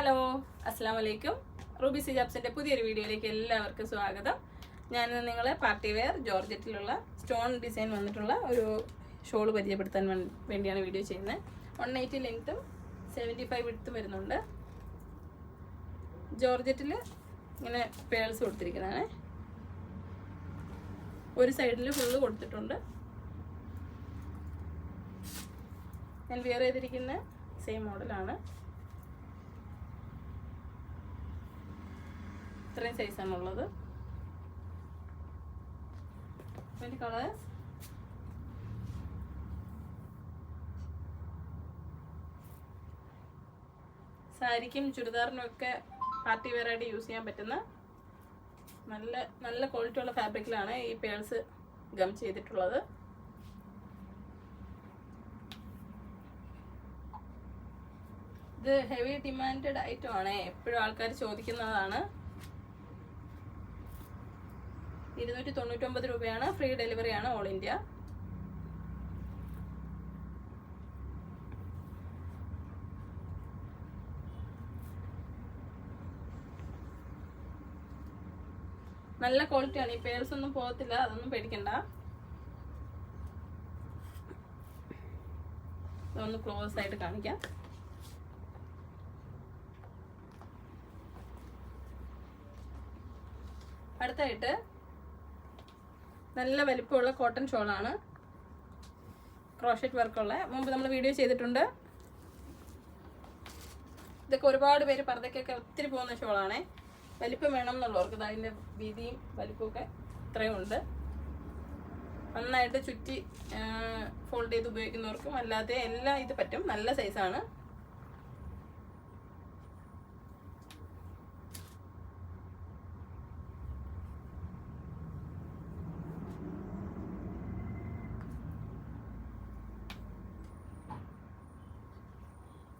Hello അസ്സാം വലൈക്കും Ruby C ജാബ്സിന്റെ പുതിയൊരു വീഡിയോയിലേക്ക് എല്ലാവർക്കും സ്വാഗതം. ഞാൻ നിങ്ങളെ പാർട്ടി വെയർ ജോർജറ്റിലുള്ള സ്റ്റോൺ ഡിസൈൻ വന്നിട്ടുള്ള ഒരു ഷോൾ പരിചയപ്പെടുത്താൻ വേണ്ടി- വേണ്ടിയാണ് വീഡിയോ ചെയ്യുന്നത്. വൺ എയ്റ്റി ലെങ്ത്തും സെവന്റി ഫൈവ് വിടുത്തും വരുന്നുണ്ട്. ജോർജറ്റിൽ ഇങ്ങനെ പേൾസ് കൊടുത്തിരിക്കുന്നതാണ്. ഒരു സൈഡിൽ ഫുള്ള് കൊടുത്തിട്ടുണ്ട്. ഞാൻ വെയർ ചെയ്തിരിക്കുന്ന സെയിം മോഡലാണ് ഇത്രയും സൈസാണുള്ളത് അതിന്റെ കളേഴ്സ് സാരിക്കും ചുരിദാറിനും ഒക്കെ പാർട്ടി വെയറായിട്ട് യൂസ് ചെയ്യാൻ പറ്റുന്ന നല്ല നല്ല ക്വാളിറ്റി ഉള്ള ഫാബ്രിക്കിലാണ് ഈ പേൾസ് ഗം ചെയ്തിട്ടുള്ളത്. ഇത് ഹെവി ഡിമാൻഡഡ് ഐറ്റം ആണ്. എപ്പോഴും ആൾക്കാർ ചോദിക്കുന്നതാണ്. ഇരുന്നൂറ്റി തൊണ്ണൂറ്റൊമ്പത് രൂപയാണ് ഫ്രീ ഡെലിവറി ആണ് ഓൾ ഇന്ത്യ. നല്ല ക്വാളിറ്റിയാണ്. ഈ പേഴ്സ് ഒന്നും പോകത്തില്ല അതൊന്നും പേടിക്കണ്ട. ഒന്ന് ക്ലോസ് ആയിട്ട് കാണിക്കാം. അടുത്തായിട്ട് നല്ല വലിപ്പമുള്ള കോട്ടൺ ഷോളാണ് ക്രോഷറ്റ് വർക്കുള്ള മുമ്പ് നമ്മൾ വീഡിയോ ചെയ്തിട്ടുണ്ട്. ഇതൊക്കെ ഒരുപാട് പേര് പർദ്ദയ്ക്കൊക്കെ ഒത്തിരി പോകുന്ന ഷോളാണ് വലിപ്പം വേണം എന്നുള്ളവർക്ക് അതിന്റെ വീതിയും വലിപ്പമൊക്കെ ഇത്രയും ഉണ്ട്. നന്നായിട്ട് ചുറ്റി ഫോൾഡ് ചെയ്ത് ഉപയോഗിക്കുന്നവർക്കും അല്ലാതെ എല്ലാം ഇത് പറ്റും. നല്ല സൈസാണ്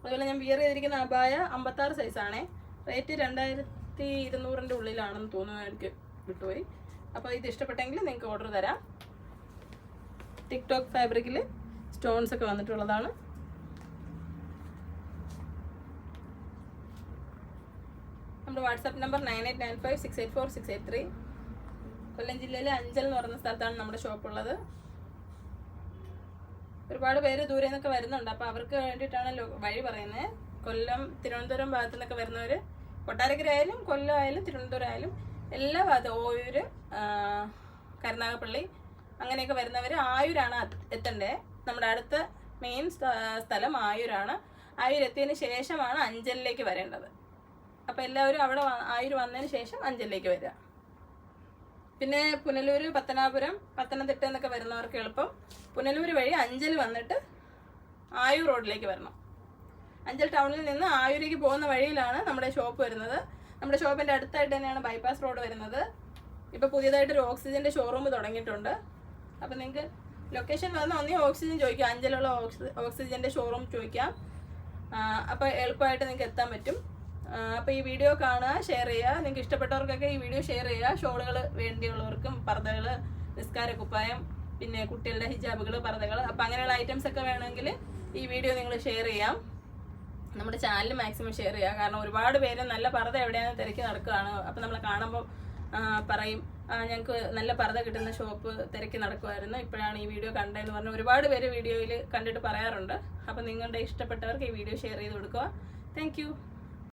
അതുപോലെ ഞാൻ വിയർ ചെയ്തിരിക്കുന്ന അബായ അമ്പത്താറ് സൈസാണേ റേറ്റ് രണ്ടായിരത്തി ഇരുന്നൂറിന്റെ ഉള്ളിലാണെന്ന് തോന്നുന്നു എനിക്ക് വിട്ടുപോയി അപ്പോൾ ഇത് ഇഷ്ടപ്പെട്ടെങ്കിൽ നിങ്ങൾക്ക് ഓർഡർ തരാം. ടിക്ടോക്ക് ഫാബ്രിക്കിൽ സ്റ്റോൺസ് ഒക്കെ വന്നിട്ടുള്ളതാണ്. നമ്മുടെ WhatsApp number nine eight nine five six eight four six eight three Kollam ജില്ലയിലെ അഞ്ചൽ എന്ന് പറയുന്ന സ്ഥലത്താണ് നമ്മുടെ ഷോപ്പ് ഉള്ളത്. ഒരുപാട് പേര് ദൂരെ നിന്നൊക്കെ വരുന്നുണ്ട്. അപ്പോൾ അവർക്ക് വേണ്ടിയിട്ടാണ് വഴി പറയുന്നത്. കൊല്ലം തിരുവനന്തപുരം ഭാഗത്തു നിന്നൊക്കെ വരുന്നവർ കൊട്ടാരക്കര ആയാലും കൊല്ലം ആയാലും തിരുവനന്തപുരം ആയാലും എല്ലാ ഭാഗത്തും ഓയൂര് കരുനാഗപ്പള്ളി അങ്ങനെയൊക്കെ വരുന്നവർ ആയൂരാണ് എത്തണ്ടേ. നമ്മുടെ അടുത്ത മെയിൻ സ്ഥലം ആയൂരാണ്. ആയൂർ ശേഷമാണ് അഞ്ചലിലേക്ക് വരേണ്ടത്. അപ്പോൾ എല്ലാവരും അവിടെ ആയൂർ വന്നതിന് ശേഷം അഞ്ചലിലേക്ക് വരിക. പിന്നെ പുനലൂർ പത്തനാപുരം പത്തനംതിട്ട എന്നൊക്കെ വരുന്നവർക്ക് എളുപ്പം. പുനലൂർ വഴി അഞ്ചൽ വന്നിട്ട് ആയൂർ റോഡിലേക്ക് വരണം. അഞ്ചൽ ടൗണിൽ നിന്ന് ആയൂരേക്ക് പോകുന്ന വഴിയിലാണ് നമ്മുടെ ഷോപ്പ് വരുന്നത്. നമ്മുടെ ഷോപ്പിന്റെ അടുത്തായിട്ട് തന്നെയാണ് ബൈപ്പാസ് റോഡ് വരുന്നത്. ഇപ്പോൾ പുതിയതായിട്ട് ഒരു ഓക്സിജന്റെ ഷോറൂം തുടങ്ങിയിട്ടുണ്ട്. അപ്പോൾ നിങ്ങൾക്ക് ലൊക്കേഷൻ വന്ന് ഒന്നേ ഓക്സിജൻ ചോദിക്കാം. അഞ്ചലുള്ള ഓക്സി ഓക്സിജന്റെ ഷോറൂം ചോദിക്കാം. അപ്പോൾ എളുപ്പമായിട്ട് നിങ്ങൾക്ക് എത്താൻ പറ്റും. അപ്പോൾ ഈ വീഡിയോ കാണുക ഷെയർ ചെയ്യുക. നിങ്ങൾക്ക് ഇഷ്ടപ്പെട്ടവർക്കൊക്കെ ഈ വീഡിയോ ഷെയർ ചെയ്യുക. ഷോളുകൾ വേണ്ടിയുള്ളവർക്കും പർദ്ദകൾ നിസ്കാര കുപ്പായം പിന്നെ കുട്ടികളുടെ ഹിജാബുകൾ പർദ്ദകൾ. അപ്പോൾ അങ്ങനെയുള്ള ഐറ്റംസ് ഒക്കെ വേണമെങ്കിൽ ഈ വീഡിയോ നിങ്ങൾ ഷെയർ ചെയ്യാം. നമ്മുടെ ചാനൽ മാക്സിമം ഷെയർ ചെയ്യുക. കാരണം ഒരുപാട് പേര് നല്ല പർദ്ദ എവിടെയാണ് തിരക്കി നടക്കുകയാണ്. അപ്പോൾ നമ്മൾ കാണുമ്പോൾ പറയും "ആ, ഞങ്ങൾക്ക് നല്ല പർദ്ദ കിട്ടുന്ന ഷോപ്പ് തിരക്കി നടക്കുമായിരുന്നു. ഇപ്പോഴാണ് ഈ വീഡിയോ കണ്ടതെന്ന് പറഞ്ഞ് ഒരുപാട് പേര് വീഡിയോയിൽ കണ്ടിട്ട് പറയാറുണ്ട്. അപ്പോൾ നിങ്ങളുടെ ഇഷ്ടപ്പെട്ടവർക്ക് ഈ വീഡിയോ ഷെയർ ചെയ്ത് കൊടുക്കുക. താങ്ക്